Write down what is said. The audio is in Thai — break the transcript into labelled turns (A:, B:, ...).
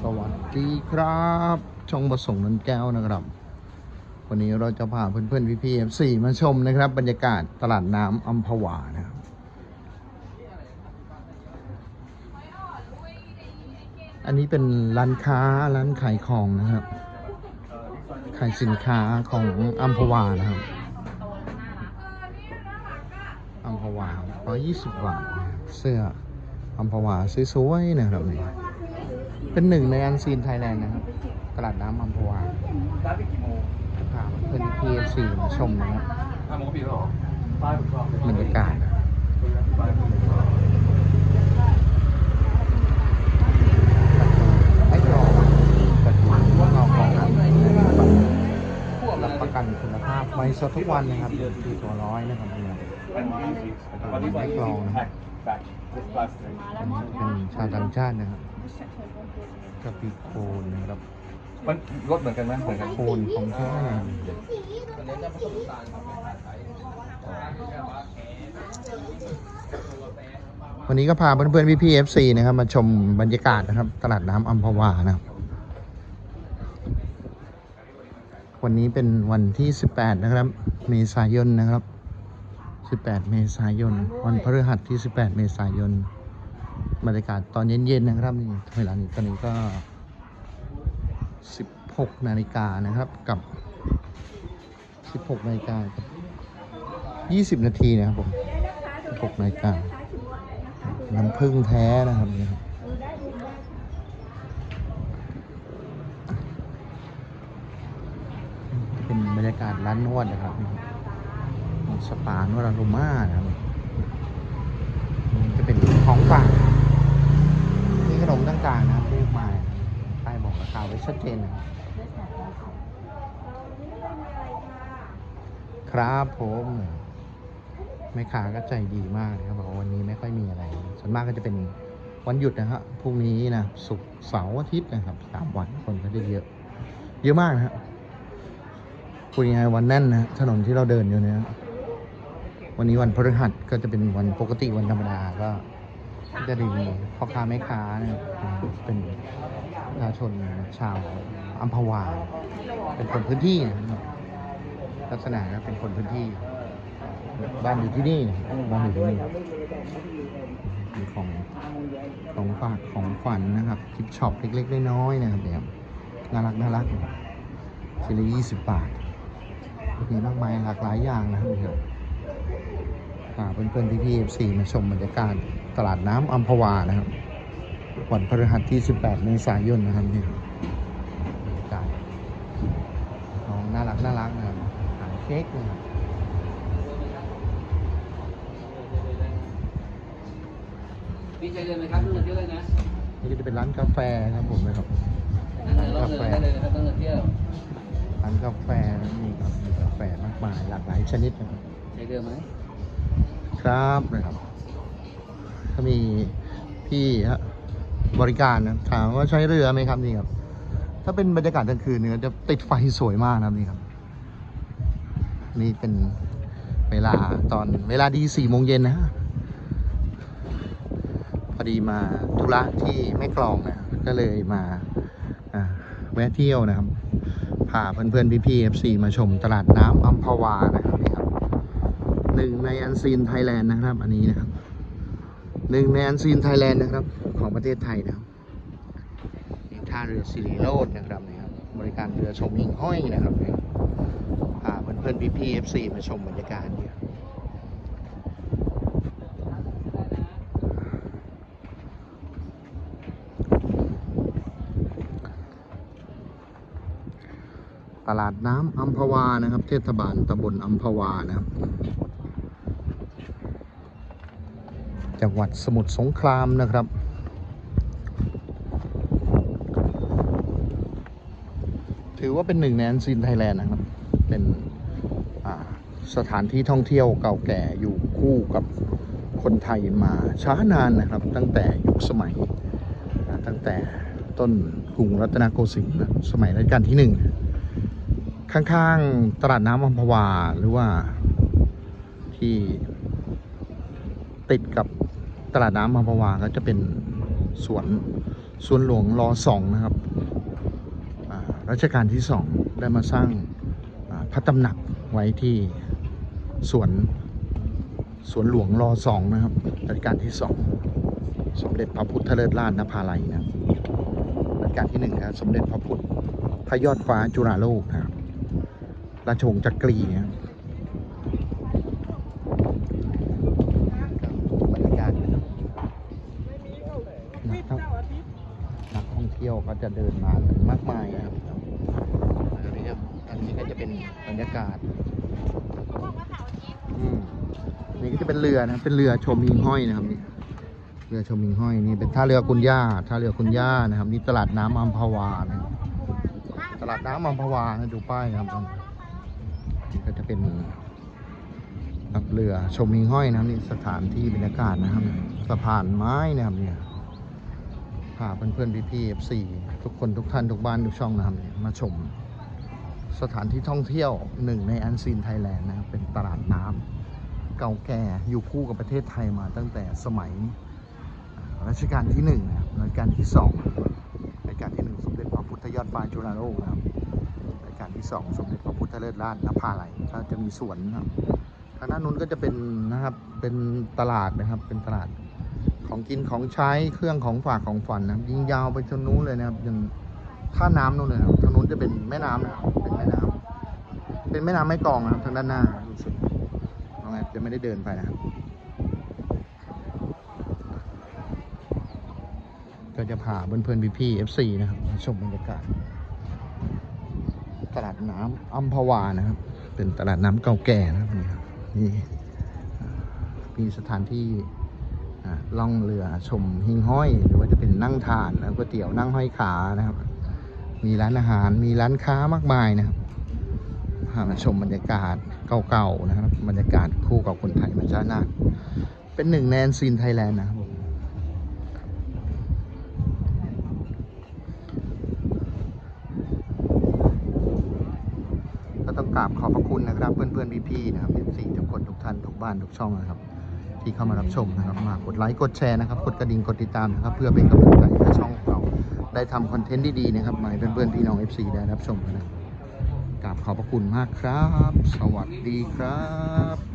A: สวัสดีครับ ช่องประสงค์นันแก้วนะครับ วันนี้เราจะพาเพื่อนๆพี่ๆ F4 มาชมนะครับ บรรยากาศตลาดน้ำอัมพวานะครับ อันนี้เป็นร้านค้าร้านขายของนะครับ ขายสินค้าของอัมพวานะครับอัมพวาร้อยยี่สิบบาทเสื้ออัมพวาสวยๆนะครับนี่ เป็นหนึ่งในอันซีนไทยแลนด์นะครับ ตลาดน้ำอัมพวา
B: ร้านปิดกี่โมง
A: พาเพื่อนพีเอฟซีมาชมนะครับ
B: ห้าโมงก็ปิดแล้วเหรอป้ายผมชอบบ
A: รรยากาศ
B: ป้ายผมชอบ
A: ให้กรองประตูว่าเราของรับประกันคุณภาพไว้สดทุกวันนะครับที่ตัวร้อยนะครับเนี่ยไม่กรองนะ
B: คแบ็คดิสพลาสติก
A: อันนี้เป็นชาวต่างชาตินะครับ กระปิโคนนะครับ
B: มันรถเหมือนกันไหมเหมือนกัน
A: โคนของแท้วันนี้ก็พาเพื่อนๆพี่ๆ FC นะครับ มาชมบรรยากาศนะครับ ตลาดน้ำอัมพวานะครับ วันนี้เป็นวันที่ 18 นะครับ เมษายนนะครับ 18 เมษายน วันพฤหัสที่ 18 เมษายน บรรยากาศตอนเย็นๆนะครับนี่เวลานี้ตอนนี้ก็ 16 นาฬิกานะครับกับ 16 นาฬิกากับ20 นาทีนะครับผม16 นาฬิกาน้ำผึ้งแท้นะครับนี่ครับเป็นบรรยากาศร้านนวดนะครับนี่สปานวดอารม่านะครับนี่จะเป็นของฝาก นมต่างๆนะครับมากมาป้ายบอกราคาไว้ชัดเจนนะครับครับผมแม่ค้าก็ใจดีมากเลยครับบอกวันนี้ไม่ค่อยมีอะไร ส่วนมากก็จะเป็นวันหยุดนะฮะพรุ่งนี้นะศุกร์เสาร์อาทิตย์นะครับสามวันคนก็จะเยอะ เยอะมากนะฮะพูดยังไงวันแน่นนะถนนที่เราเดินอยู่เนี่ยวันนี้วันพฤหัสก็จะเป็นวันปกติวันธรรมดาก็ จะดีพ่อค้าแม่ค้าเนี่ยเป็นประชาชนชาวอัมพวา เป็นคนพื้นที่นะลักษณะก็เป็นคนพื้นที่ บ้านอยู่ที่นี่บ้านอยู่ที่นี่มีของของฝากของฝันนะครับทิปช็อปเล็กๆน้อยๆนะครับเนี่ยน่ารักน่ารักชิ้นละยี่สิบบาทมีมากมายหลากหลายอย่างนะครับเพาเพื่อนๆพี่ๆ FC มาชมบรรยากาศ ตลาดน้ำอัมพวานะครับวันพฤหัสที่ 18 เมษายนนะครับนี่บรรยากาศน้องน่ารักน่ารักนะครับขายเค้กนะครับ
C: พี่ใจเดินไหมครับต้องเดินเที่ยวเลยนะ
A: นี่ก็จะเป็นร้านกาแฟครับผมนะครับ
C: นั่งเดินรอบเดินได้เลยนะครับต้องเดินเที่ยว
A: ร้านกาแฟนะมีครับมีกาแฟมากมายหลากหลายชนิดนะครับ
C: ใจเดินไหม
A: ครับนะครับ ถ้ามีพี่ฮะบริการนะถามว่าใช้เรือไหมครับนี่ครับ ถ้าเป็นบรรยากาศกลางคืนเนี่ยจะติดไฟสวยมากนะครับนี่ครับ นี่เป็นเวลาตอนเวลาดีสี่โมงเย็นนะฮะพอดีมาธุระที่แม่กลองนะก็เลยมาอ่าแวะเที่ยวนะครับพาเพื่อนๆพี่ๆ FC มาชมตลาดน้ำอัมพวานะครับนี่ครับหนึ่งในอันซีนไทยแลนด์นะครับ อันนี้นะครับ หนึ่งในอันซีนไทยแลนด์นะครับ ของประเทศไทยนะครับนี่ท่าเรือสิริโรดนะครับนี่ครับ บริการเรือชมหิ่งห้อยนะครับนี่พาเพื่อนๆพี่ๆ FC มาชมบรรยากาศเนี่ยตลาดน้ำอัมพวานะครับ เทศบาลตำบลอัมพวานะครับ จังหวัดสมุทรสงครามนะครับ ถือว่าเป็นหนึ่งในอันซีนไทยแลนด์นะครับ เป็นสถานที่ท่องเที่ยวเก่าแก่อยู่คู่กับคนไทยมาช้านานนะครับ ตั้งแต่ยุคสมัย ตั้งแต่ต้นกรุงรัตนโกสินทร์สมัยรัชกาลที่หนึ่งข้างๆตลาดน้ำอัมพวาหรือว่าที่ติดกับ ตลาดน้ำอัมพวาก็จะเป็นสวนสวนหลวงรอสองนะครับรัชกาลที่สองได้มาสร้างพระตำหนักไว้ที่สวนสวนหลวงรอสองนะครับรัชกาลที่สองสมเด็จพระพุทธเลิศราชนภาลัยนะรัชกาลที่หนึ่งนะครับสมเด็จพระพุทธพระยอดฟ้าจุฬาโลกนะครับราชวงศ์จักรีนะครับรรยากาศนะครับนักท่อง นักท่องเที่ยวก็จะเดินมากันมากมายนะครับอันนี้ครับอันนี้ก็จะเป็นบรรยากาศอืมนี่ก็จะเป็นเรือนะเป็นเรือชมหิงห้อยนะครับนี่เรือชมหิงห้อยนี่เป็นท่าเรือคุณย่าท่าเรือคุณย่านะครับ นี่ตลาดน้ำอัมพวานะตลาดน้ำอัมพวานะดูป้ายนะครับนี่ก็จะเป็นแบบเรือชมหิงห้อยนะครับนี่สถานที่บรรยากาศนะครับ สะพานไม้นะครับเนี่ย พาเพื่อนๆพี่ๆ FC ทุกคนทุกท่านทุกบ้านทุกช่องนะครับ มาชมสถานที่ท่องเที่ยวหนึ่งในอันซีนไทยแลนด์นะครับเป็นตลาดน้ำเก่าแก่อยู่คู่กับประเทศไทยมาตั้งแต่สมัยรัชกาลที่หนึ่งนะครับรัชกาลที่สองรัชกาลที่หนึ่งสมเด็จพระพุทธยอดฟ้าจุฬาโลกนะครับรัชกาลที่สองสมเด็จพระพุทธเลิศราชนภาลัยก็จะมีสวนนะครับทางด้านนู้นก็จะเป็นนะครับเป็นตลาดนะครับเป็นตลาด ของกินของใช้เครื่องของฝากของฝันนะครับยิงยาวไปจนนู้นเลยนะครับจนท่าน้ำนู่นเลยนะครับทางนู้นจะเป็นแม่น้ำนะครับเป็นแม่น้ำเป็นแม่น้ำไม่กองนะครับทางด้านหน้ารู้สึกน้องแอบจะไม่ได้เดินไปนะครับก็จะพาเพื่อนๆพี่ๆ FC นะครับชมบรรยากาศตลาดน้ำอัมพวานะครับ เป็นตลาดน้ำเก่าแก่นะครับนี่ครับนี่มีสถานที่ ล่องเรือชมหิงห้อย หรือว่าจะเป็นนั่งทานแล้วก๋วยเตี๋ยวนั่งห้อยขานะครับ มีร้านอาหารมีร้านค้ามากมายนะครับพามาชมบรรยากาศเก่าๆนะครับ บรรยากาศคู่กับคนไทยมาช้านานเป็นหนึ่งในนซีนไทยแลนด์นะครับผมก็ต้องกราบขอบพระคุณนะครับ เพื่อนๆพี่ๆนะครับสี่ทุกคนทุกท่านทุกบ้านทุกช่องนะครับ ที่เข้ามารับชมนะครับมากดไลค์กดแชร์นะครับกดกระดิ่งกดติดตามนะครับเพื่อเป็นกำลังใจให้ช่องของเราได้ทำคอนเทนต์ดีๆนะครับมาให้เพื่อนๆพี่น้อง FC ได้รับชมกันนะครับกราบขอบพระคุณมากครับ สวัสดีครับ